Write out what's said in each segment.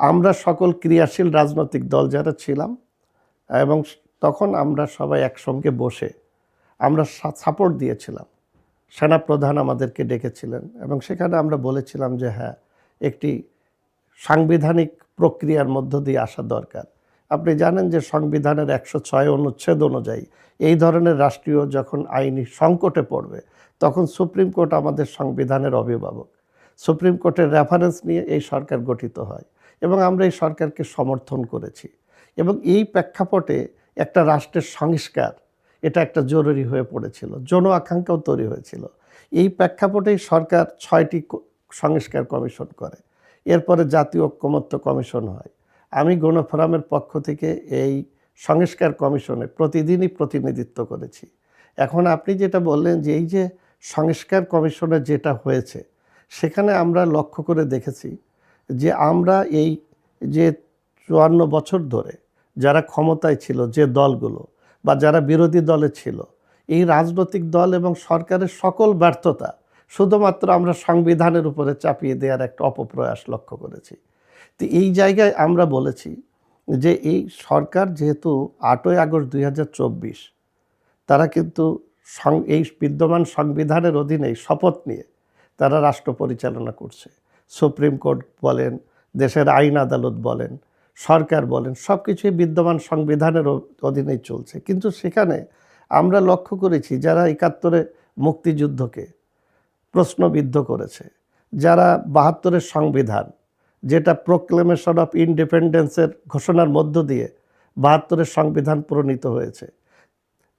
আমরা সকল ক্রিয়াশীল রাজনৈতিক দল যারা ছিলাম, এবং তখন আমরা সবাই একসঙ্গে বসে আমরা সাপোর্ট দিয়েছিলাম। সেনাপ্রধান আমাদেরকে ডেকেছিলেন, এবং সেখানে আমরা বলেছিলাম যে হ্যাঁ একটি সাংবিধানিক প্রক্রিয়ার মধ্য দিয়ে আসা দরকার। আপনি জানেন যে সংবিধানের একশো ছয় অনুচ্ছেদ অনুযায়ী এই ধরনের রাষ্ট্রীয় যখন আইনি সংকটে পড়বে, তখন সুপ্রিম কোর্ট আমাদের সংবিধানের অভিভাবক। সুপ্রিম কোর্টের রেফারেন্স নিয়ে এই সরকার গঠিত হয় এবং আমরা এই সরকারকে সমর্থন করেছি এবং এই প্রেক্ষাপটে একটা রাষ্ট্রের সংস্কার, এটা একটা জরুরি হয়ে পড়েছিল জন আকাঙ্ক্ষাও তৈরি হয়েছিল। এই প্রেক্ষাপটেই সরকার ছয়টি সংস্কার কমিশন করে। এরপরে জাতীয় ঐক্যমত্য কমিশন হয়। আমি গণফোরামের পক্ষ থেকে এই সংস্কার কমিশনে প্রতিদিনই প্রতিনিধিত্ব করেছি। এখন আপনি যেটা বললেন যে এই যে সংস্কার কমিশনে যেটা হয়েছে সেখানে আমরা লক্ষ্য করে দেখেছি যে আমরা এই যে চুয়ান্ন বছর ধরে যারা ক্ষমতায় ছিল যে দলগুলো বা যারা বিরোধী দলে ছিল, এই রাজনৈতিক দল এবং সরকারের সকল ব্যর্থতা শুধুমাত্র আমরা সংবিধানের উপরে চাপিয়ে দেওয়ার একটা অপপ্রয়াস লক্ষ্য করেছি। তো এই জায়গায় আমরা বলেছি যে এই সরকার যেহেতু আটই আগস্ট দুই হাজার চব্বিশ, তারা কিন্তু এই বিদ্যমান সংবিধানের অধীনে শপথ নিয়ে তারা রাষ্ট্র পরিচালনা করছে। সুপ্রিম কোর্ট বলেন, দেশের আইন আদালত বলেন, সরকার বলেন সব কিছুই বিদ্যমান সংবিধানের অধীনেই চলছে। কিন্তু সেখানে আমরা লক্ষ্য করেছি যারা একাত্তরে মুক্তিযুদ্ধকে প্রশ্নবিদ্ধ করেছে, যারা বাহাত্তরের সংবিধান, যেটা প্রোক্লেমেশন অফ ইন্ডিপেন্ডেন্সের ঘোষণার মধ্য দিয়ে বাহাত্তরের সংবিধান প্রণীত হয়েছে।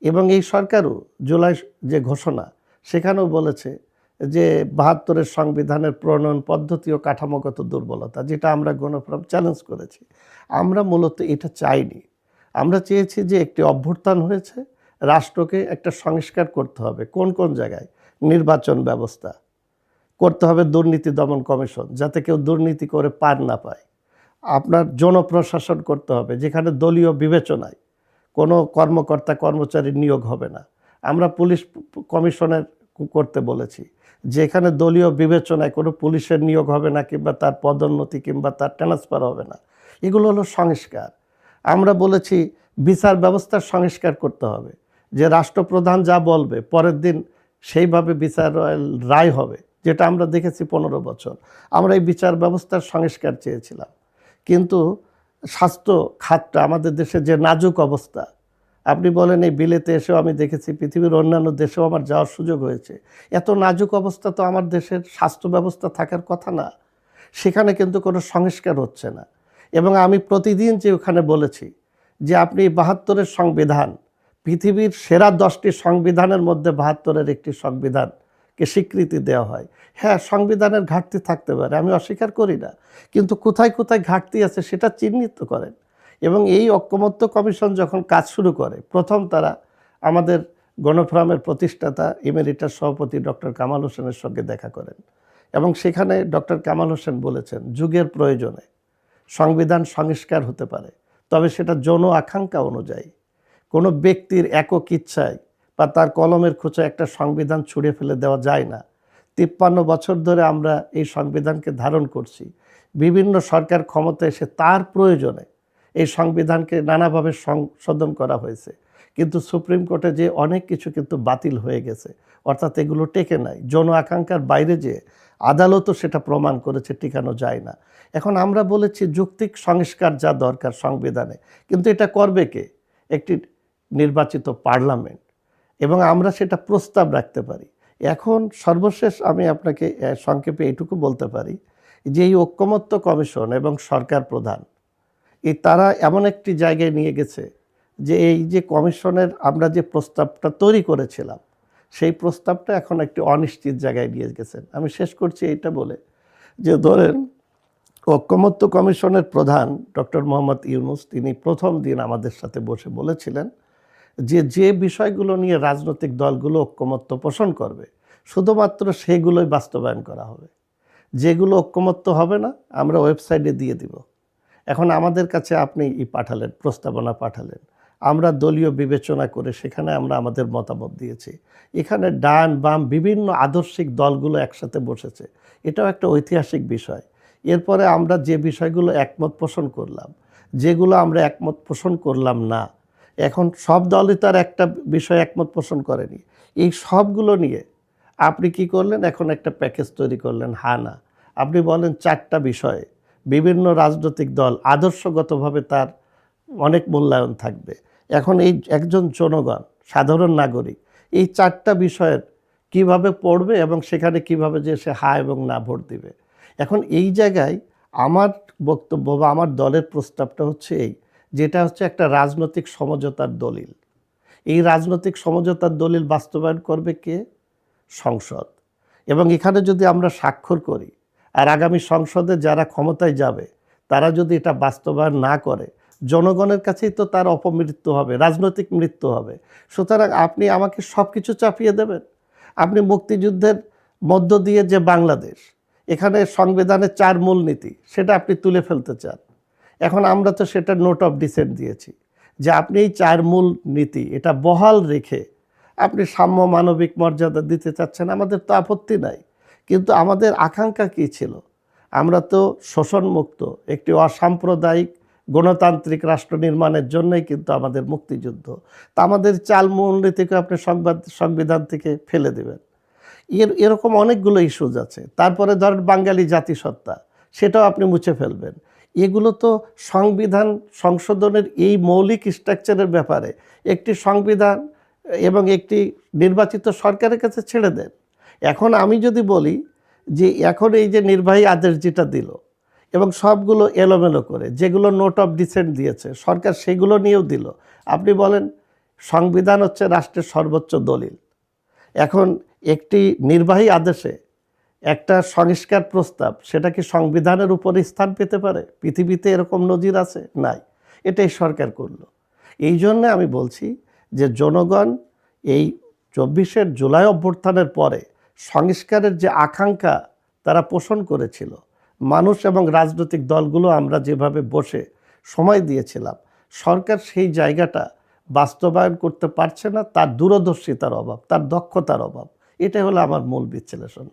এবং এই সরকারও জুলাই যে ঘোষণা, সেখানেও বলেছে যে বাহাত্তরের সংবিধানের প্রণয়ন পদ্ধতি ও কাঠামোগত দুর্বলতা, যেটা আমরা গণফোরাম চ্যালেঞ্জ করেছি। আমরা মূলত এটা চাইনি। আমরা চেয়েছি যে একটি অভ্যুত্থান হয়েছে, রাষ্ট্রকে একটা সংস্কার করতে হবে। কোন কোন জায়গায়? নির্বাচন ব্যবস্থা। করতে হবে দুর্নীতি দমন কমিশন, যাতে কেউ দুর্নীতি করে পার না পায়। আপনার জনপ্রশাসন করতে হবে, যেখানে দলীয় বিবেচনায় কোনো কর্মকর্তা কর্মচারীর নিয়োগ হবে না। আমরা পুলিশ কমিশনের করতে বলেছি। যেখানে দলীয় বিবেচনায় কোনো পুলিশের নিয়োগ হবে না কিংবা তার পদোন্নতি কিংবা তার ট্রান্সফার হবে না। এগুলো হলো সংস্কার। আমরা বলেছি বিচার ব্যবস্থার সংস্কার করতে হবে। যে রাষ্ট্রপ্রধান যা বলবে, পরের দিন সেইভাবে বিচার রায় হবে, যেটা আমরা দেখেছি পনেরো বছর। আমরা এই বিচার ব্যবস্থার সংস্কার চেয়েছিলাম। কিন্তু স্বাস্থ্য খাতটা আমাদের দেশে যে নাজুক অবস্থা আপনি বলেন এই বিলেতে এসেও আমি দেখেছি, পৃথিবীর অন্যান্য দেশেও আমার যাওয়ার সুযোগ হয়েছে। এত নাজুক অবস্থা তো আমার দেশের স্বাস্থ্য ব্যবস্থা থাকার কথা না। সেখানে কিন্তু কোনো সংস্কার হচ্ছে না। এবং আমি প্রতিদিন যে ওখানে বলেছি যে আপনি বাহাত্তরের সংবিধান, পৃথিবীর সেরা দশটি সংবিধানের মধ্যে বাহাত্তরের একটি সংবিধানকে স্বীকৃতি দেওয়া হয়। হ্যাঁ সংবিধানের ঘাটতি থাকতে পারে, আমি অস্বীকার করি না। কিন্তু কোথায় কোথায় ঘাটতি আছে সেটা চিহ্নিত করেন। এবং এই ঐক্যমত্য কমিশন যখন কাজ শুরু করে, প্রথম তারা আমাদের গণফোরামের প্রতিষ্ঠাতা ইমেরিটার সভাপতি ডক্টর কামাল হোসেনের সঙ্গে দেখা করেন এবং সেখানে ডক্টর কামাল হোসেন বলেছেন, যুগের প্রয়োজনে সংবিধান সংস্কার হতে পারে, তবে সেটা যৌন আকাঙ্ক্ষা অনুযায়ী। কোনো ব্যক্তির একক ইচ্ছায় বা তার কলমের খোঁচা একটা সংবিধান ছুঁড়ে ফেলে দেওয়া যায় না। তিপ্পান্ন বছর ধরে আমরা এই সংবিধানকে ধারণ করছি। বিভিন্ন সরকার ক্ষমতা এসে তার প্রয়োজনে এই সংবিধানকে নানাভাবে সংশোধন করা হয়েছে। কিন্তু সুপ্রিম কোর্টে যে অনেক কিছু কিন্তু বাতিল হয়ে গেছে, অর্থাৎ এগুলো টেকে নাই। জন আকাঙ্ক্ষার বাইরে যে আদালতও সেটা প্রমাণ করেছে, টিকানো যায় না। এখন আমরা বলেছি যুক্তিক সংস্কার যা দরকার সংবিধানে, কিন্তু এটা করবে কে? একটি নির্বাচিত পার্লামেন্ট। এবং আমরা সেটা প্রস্তাব রাখতে পারি। এখন সর্বশেষ আমি আপনাকে সংক্ষেপে এইটুকু বলতে পারি যে এই ঐক্যমত্য কমিশন এবং সরকার প্রধান তারা এমন একটি জায়গায় নিয়ে গেছে যে এই যে কমিশনের আমরা যে প্রস্তাবটা তৈরি করেছিলাম, সেই প্রস্তাবটা এখন একটি অনিশ্চিত জায়গায় নিয়ে গেছেন। আমি শেষ করছি এইটা বলে যে ধরেন, ঐক্যমত্য কমিশনের প্রধান ডক্টর মোহাম্মদ ইউনুস তিনি প্রথম দিন আমাদের সাথে বসে বলেছিলেন যে যে বিষয়গুলো নিয়ে রাজনৈতিক দলগুলো ঐক্যমত্য পোষণ করবে, শুধুমাত্র সেগুলোই বাস্তবায়ন করা হবে। যেগুলো ঐক্যমত্য হবে না, আমরা ওয়েবসাইটে দিয়ে দিব। এখন আমাদের কাছে আপনি ই পাঠালেন, প্রস্তাবনা পাঠালেন। আমরা দলীয় বিবেচনা করে সেখানে আমরা আমাদের মতামত দিয়েছি। এখানে ডান বাম বিভিন্ন আদর্শিক দলগুলো একসাথে বসেছে। এটাও একটা ঐতিহাসিক বিষয়। এরপরে আমরা যে বিষয়গুলো একমত পোষণ করলাম, যেগুলো আমরা একমত পোষণ করলাম না, এখন সব দলই তার একটা বিষয় একমত পোষণ করেনি। এই সবগুলো নিয়ে আপনি কি করলেন? এখন একটা প্যাকেজ তৈরি করলেন হা না আপনি বলেন চারটা বিষয়ে বিভিন্ন রাজনৈতিক দল আদর্শগতভাবে তার অনেক মূল্যায়ন থাকবে। এখন এই একজন জনগণ, সাধারণ নাগরিক, এই চারটা বিষয়ের কীভাবে পড়বে এবং সেখানে কীভাবে যে সে হা এবং না ভোট দিবে? এখন এই জায়গায় আমার বক্তব্য বা আমার দলের প্রস্তাবটা হচ্ছে এই, যেটা হচ্ছে একটা রাজনৈতিক সমঝোতার দলিল। এই রাজনৈতিক সমঝোতার দলিল বাস্তবায়ন করবে কে? সংসদ। এবং এখানে যদি আমরা স্বাক্ষর করি আর আগামী সংসদে যারা ক্ষমতায় যাবে, তারা যদি এটা বাস্তবায়ন না করে, জনগণের কাছেই তো তার অপমৃত্যু হবে, রাজনৈতিক মৃত্যু হবে। সুতরাং আপনি আমাকে সব কিছু চাপিয়ে দেবেন। আপনি মুক্তিযুদ্ধের মধ্য দিয়ে যে বাংলাদেশ, এখানে সংবিধানের চার মূলনীতি, সেটা আপনি তুলে ফেলতে চান। এখন আমরা তো সেটা নোট অফ ডিসেন্ট দিয়েছি, যে আপনি এই চার মূল নীতি এটা বহাল রেখে আপনি সাম্য মানবিক মর্যাদা দিতে চাচ্ছেন, আমাদের তো আপত্তি নাই। কিন্তু আমাদের আকাঙ্ক্ষা কী ছিল? আমরা তো শোষণমুক্ত, একটি অসাম্প্রদায়িক গণতান্ত্রিক রাষ্ট্র নির্মাণের জন্যই কিন্তু আমাদের মুক্তিযুদ্ধ। তা আমাদের চাল মূলনীতিকে আপনি সংবাদ, সংবিধান থেকে ফেলে দেবেন। এর, এরকম অনেকগুলো ইস্যুজ আছে। তারপরে ধরেন বাঙালি জাতিসত্তা, সেটাও আপনি মুছে ফেলবেন। এগুলো তো সংবিধান সংশোধনের এই মৌলিক স্ট্রাকচারের ব্যাপারে একটি সংবিধান এবং একটি নির্বাচিত সরকারের কাছে ছেড়ে দেন। এখন আমি যদি বলি যে এখন এই যে নির্বাহী আদেশ যেটা দিল এবং সবগুলো এলোমেলো করে, যেগুলো নোট অফ ডিসেন্ট দিয়েছে, সরকার সেগুলো নিয়েও দিল, আপনি বলেন সংবিধান হচ্ছে রাষ্ট্রের সর্বোচ্চ দলিল। এখন একটি নির্বাহী আদেশে একটা সংস্কার প্রস্তাব, সেটা কি সংবিধানের উপরে স্থান পেতে পারে? পৃথিবীতে এরকম নজির আছে? নাই। এটাই সরকার করল। এই জন্যে আমি বলছি যে জনগণ এই চব্বিশের জুলাই অভ্যুত্থানের পরে সংস্কারের যে আকাঙ্ক্ষা তারা পোষণ করেছিল, মানুষ এবং রাজনৈতিক দলগুলো আমরা যেভাবে বসে সময় দিয়েছিলাম, সরকার সেই জায়গাটা বাস্তবায়ন করতে পারছে না, তার দূরদর্শিতার অভাব, তার দক্ষতার অভাব, এটাই হলো আমার মূল বিশ্লেষণ।